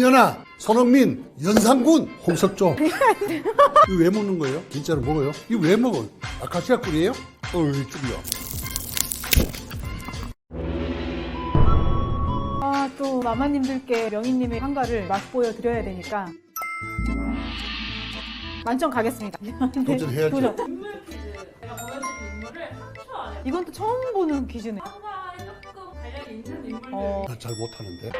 김연아, 손흥민, 연상군, 홍석조. 이거 왜 먹는 거예요? 진짜로 먹어요? 이거 왜 먹어? 아카시아 꿀이에요? 어이, 죽여. 아, 또 마마님들께 명희님의 한가를 맛보여 드려야 되니까 만점 가겠습니다. 네, 도전해야죠. 도전. 인물 퀴즈. 제가 보여드린 인물을 3초 안에 이건 또 처음 보는 퀴즈네. 한가에 조금 관련이 있는 인물들. 어. 나잘 못하는데.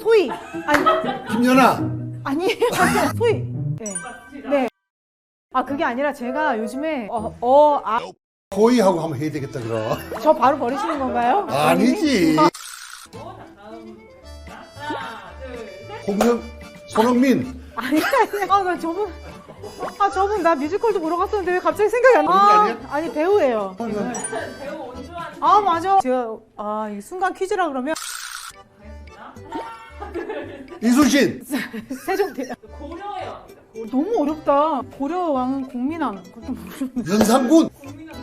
소희. 아니, 김연아, 아니에요. 소희. 네. 네. 아, 그게 아니라 제가 요즘에 어, 어, 아, 호의하고 한번 해야 되겠다, 그럼. 저 바로 버리시는 건가요? 아니지. 셋. 홍석, 손흥민. 아니, 아니. 아, 나 저분. 아, 저분 나 뮤지컬도 보러 갔었는데 왜 갑자기 생각이 안 나? 그런 거 아? 아니, 배우예요. 배우 온주환 아, 맞아. 제가, 아, 이 순간 퀴즈라 그러면. 이순신. 세종대왕. 고려의 왕입니다. 고려. 너무 어렵다. 고려 왕은 공민왕. 그것도 모르겠네. 연상군. 국민왕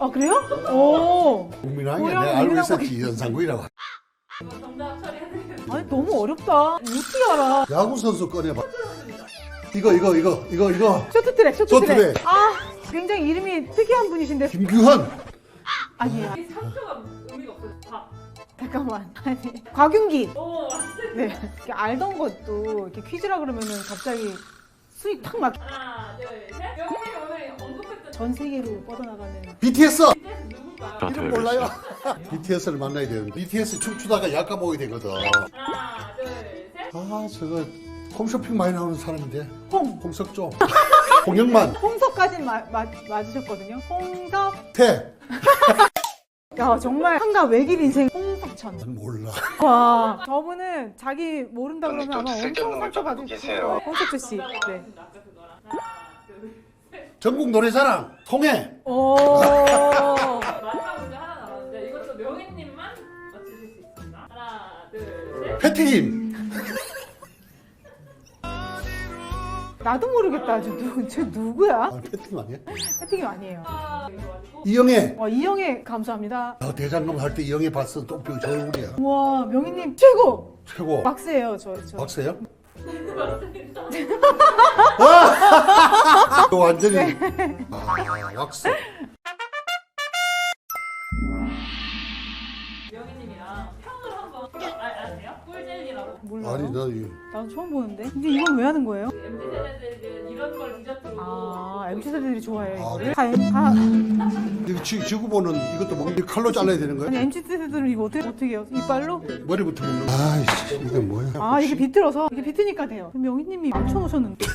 아, 그래요? 오. 국민왕이야. 고려 내가 알고 국민왕 있었지, 연상군이라고. 이거 정답 처리해드리겠습니다. 아니, 너무 어렵다. 어떻게 알아? 야구 선수 꺼내봐. 이거, 이거, 이거, 이거, 이거. 쇼트트랙, 쇼트트랙. 쇼트트랙. 아, 굉장히 이름이 특이한 분이신데. 김규현. 아니에요. 이 3초가 의미가 없어요. 다. 잠깐만. 아니. 곽윤기. 오, 맞습니다. 네. 이렇게 알던 것도 이렇게 퀴즈라 그러면은 갑자기 수익 탁 막. 하나, 둘, 셋. 여기 오늘 언급했던 전 세계로 뻗어나가는. BTS. BTS 누굴까요? 이름 몰라요. BTS를 만나야 되는데. BTS 춤추다가 약간 보게 되거든. 하나, 둘, 셋. 아, 저거 홈쇼핑 많이 나오는 사람인데. 홍. 홍석조. 홍영만. 홍석까지는 마, 마, 맞으셨거든요. 홍석. 태. 야, 정말 한가 외길 인생 홍석천. 난 몰라. 와. 저분은 자기 모른다 그러면 아마 좀 엄청 쓸데없는 상처 걸 받을 계세요. 거예요. 홍석주 씨. 네. 전국 노래자랑. 통해. 오. 마지막 문제 하나 남았는데 이것도 명희님만 맞추실 수 있습니다. 하나, 둘, 셋. 패티김. 나도 모르겠다. 저, 누, 저 누구야? 아, 패티김 아니야? 해팅이 아니에요. 아, 이영애. 와, 이영애 감사합니다. 아, 대장금 할 때 이영애 봤어. 똥표 저 얼굴이야. 와, 명희님 최고! 최고. 막스예요, 저. 저. 박세요? 아! 완전히. 아, 왁스. 명희님이랑 젤리라고. 몰라요. 아니, 나 이. 나도 처음 보는데. 근데 이건 왜 하는 거예요? 그 MZ 세대들은 이런 걸 디저트로 아, MZ 세대들이 좋아해. 아, 이거를. 다, 다, 이거 지, 지구본은 이것도 먹는 칼로 잘라야 되는 거야? 아니, MZ 세대들은 이거 어떻게, 어떻게 해요? 이빨로? 머리부터 먹는 거야? 아이씨, 이게 뭐야? 아, 이게 비틀어서? 이게 비트니까 돼요. 그럼 명희님이 맞춰 놓으셨는데.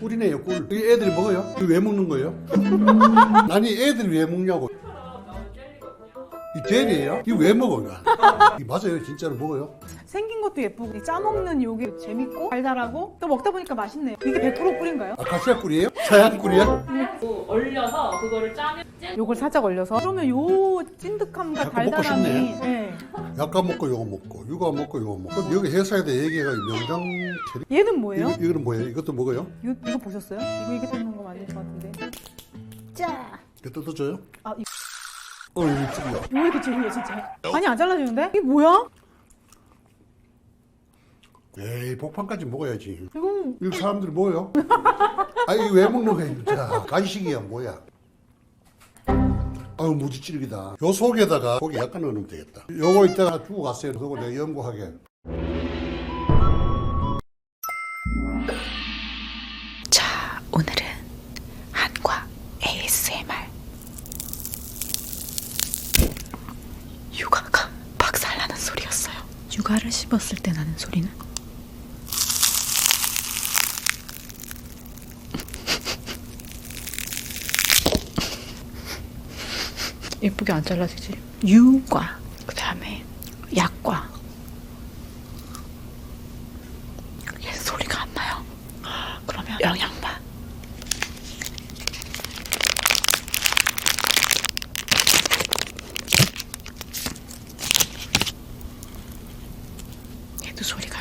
꿀이네요, 꿀. 이게 애들이 먹어요? 이거 왜 먹는 거예요? 아니, 애들이 왜 먹냐고. 이 젤이에요? 이거 왜 먹어, 이거? 이게 맞아요, 진짜로 먹어요? 생긴 것도 예쁘고, 이 짜먹는 요게 재밌고, 달달하고, 또 먹다 보니까 맛있네요. 이게 100% 꿀인가요? 아카시아 꿀이에요? 서양 꿀이야? 그리고 얼려서 그거를 짜면 젤 요걸 살짝 얼려서. 그러면 요 찐득함과 자꾸 먹고 달달함이. 싶네. 예. 약간 먹고 요거 먹고, 이거 먹고 요거 먹고. 그럼 여기 회사에다 얘기해가 명당 캐리? 얘는 뭐예요? 이거, 이거는 뭐예요? 이것도 먹어요? 이거, 이거 보셨어요? 이거 이게 뜯는 거 맞는 것 같은데. 짜! 이거 뜯어줘요? 아, 이, 어, 이거 죽여. 왜 이렇게 지루해, 진짜? 아니, 안 잘라지는데? 이게 뭐야? 에이, 복판까지 먹어야지. 이건 이거 사람들이 뭐예요? 아니, 왜 먹는 거야, 진짜. 간식이야, 뭐야. 아유, 무지 찔기다. 요 속에다가 고기 약간 넣으면 되겠다. 요거 이따가 주고 갔어요. 그거 내가 연구하게. 자, 오늘은 한과 ASMR. 육아가 박살나는 소리였어요. 육아를 씹었을 때 나는 소리는 예쁘게 안 잘라지지. 유과, 그 다음에 약과. 얘 소리가 안 나요. 그러면 영양만. 얘도 소리가.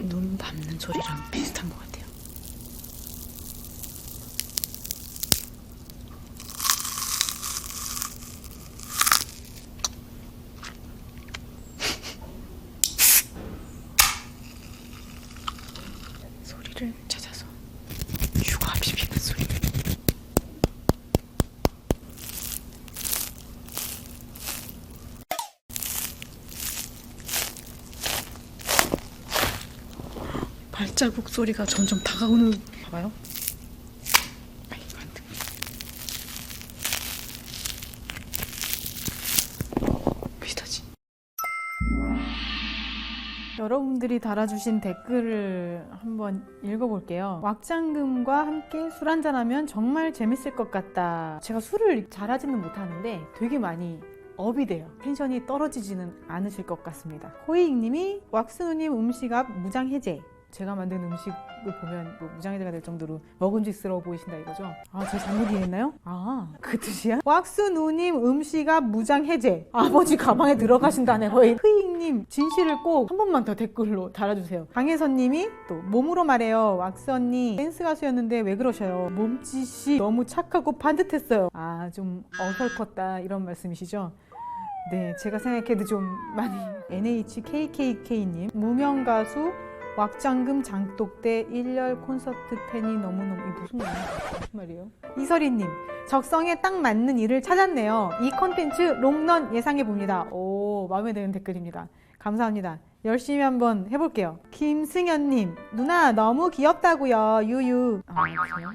눈 감는 소리랑 비슷한 것 같아요. 소리를 찾아서 휴가 비비는 소리. 발자국 소리가 점점 다가오는 봐봐요. 비슷하지? 여러분들이 달아주신 댓글을 한번 읽어볼게요. 왁장금과 함께 술 한잔하면 정말 재밌을 것 같다. 제가 술을 잘하지는 못하는데 되게 많이 업이 돼요. 텐션이 떨어지지는 않으실 것 같습니다. 호이익님이 왁스누님 음식 앞 무장 해제. 제가 만든 음식을 보면 뭐 무장해제가 될 정도로 먹음직스러워 보이신다 이거죠? 아, 제가 잘못 이해했나요? 아, 그 뜻이야? 왁스누님 음식 앞 무장해제. 아버지 가방에 들어가신다네, 거의. 흐익님, 진실을 꼭 한 번만 더 댓글로 달아주세요. 강혜선님이 또 몸으로 말해요. 왁스 언니, 댄스 가수였는데 왜 그러셔요? 몸짓이 너무 착하고 반듯했어요. 아, 좀 어설펐다. 이런 말씀이시죠? 네, 제가 생각해도 좀 많이 NHKKK님 무명 가수 왁장금 장독대 1열 콘서트 팬이 너무너무 이게 무슨 말이야? 무슨 말이에요? 이설희님 적성에 딱 맞는 일을 찾았네요. 이 컨텐츠 롱런 예상해 봅니다. 오 마음에 드는 댓글입니다. 감사합니다. 열심히 한번 해볼게요. 김승현님 누나 너무 귀엽다고요. 유유. 아 그래요?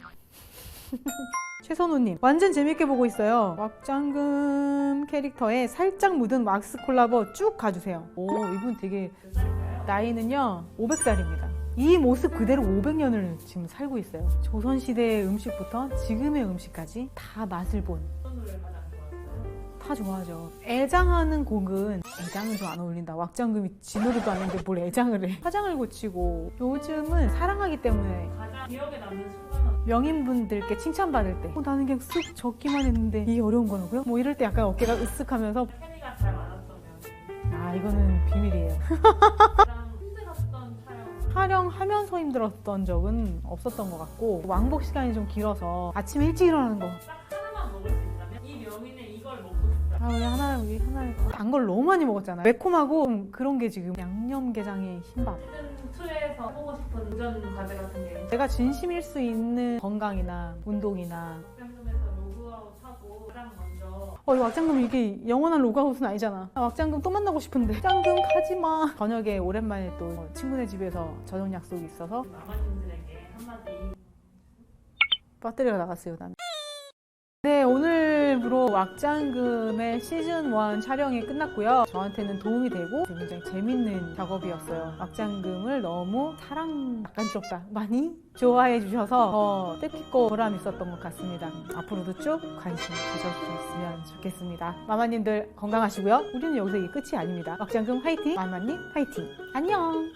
최선호님 완전 재밌게 보고 있어요 왁장금 캐릭터에 살짝 묻은 왁스 콜라보 쭉 가주세요 오 이분 되게 나이는요 500살입니다 이 모습 그대로 500년을 지금 살고 있어요 조선시대의 음식부터 지금의 음식까지 다 맛을 본 어떤 노래 가장 좋아하세요? 다 좋아하죠. 애장하는 곡은 애장은 좀 안 어울린다. 왁장금이 진노리도 아닌데 뭘 애장을 해. 화장을 고치고 요즘은 사랑하기 때문에 가장 기억에 남는 순간은 명인분들께 칭찬받을 때 어, 나는 그냥 쓱 적기만 했는데 이게 어려운 거라고요? 뭐 이럴 때 약간 어깨가 으쓱하면서 아 이거는 비밀이에요. 촬영 촬영하면서 힘들었던 적은 없었던 것 같고 왕복 시간이 좀 길어서 아침 일찍 일어나는 거. 딱 하나만 먹을 수 있다면 이 명인의 이걸 먹고 싶다 아 우리 하나 우리 하나 단걸 너무 많이 먹었잖아요. 매콤하고 좀 그런 게 지금 양념게장의 흰밥. 시즌 2에서 하고 싶은 도전 과제 같은 게? 내가 진심일 수 있는 건강이나 운동이나 어, 이 왁장금 이게 영원한 로그아웃은 아니잖아. 아, 왁장금 또 만나고 싶은데. 왁장금 가지 마. 저녁에 오랜만에 또 친구네 집에서 저녁 약속이 있어서 마마님들에게 한마디 배터리가 나갔어요, 나는. 네, 오늘 부로 왁장금의 시즌1 촬영이 끝났고요. 저한테는 도움이 되고 굉장히 재밌는 작업이었어요. 왁장금을 너무 사랑, 약간스럽다. 많이 좋아해 주셔서 더 뜻깊고 보람 있었던 것 같습니다. 앞으로도 쭉 관심 가져주셨으면 좋겠습니다. 마마님들 건강하시고요. 우리는 여기서 이게 끝이 아닙니다. 왁장금 화이팅! 마마님 화이팅! 안녕!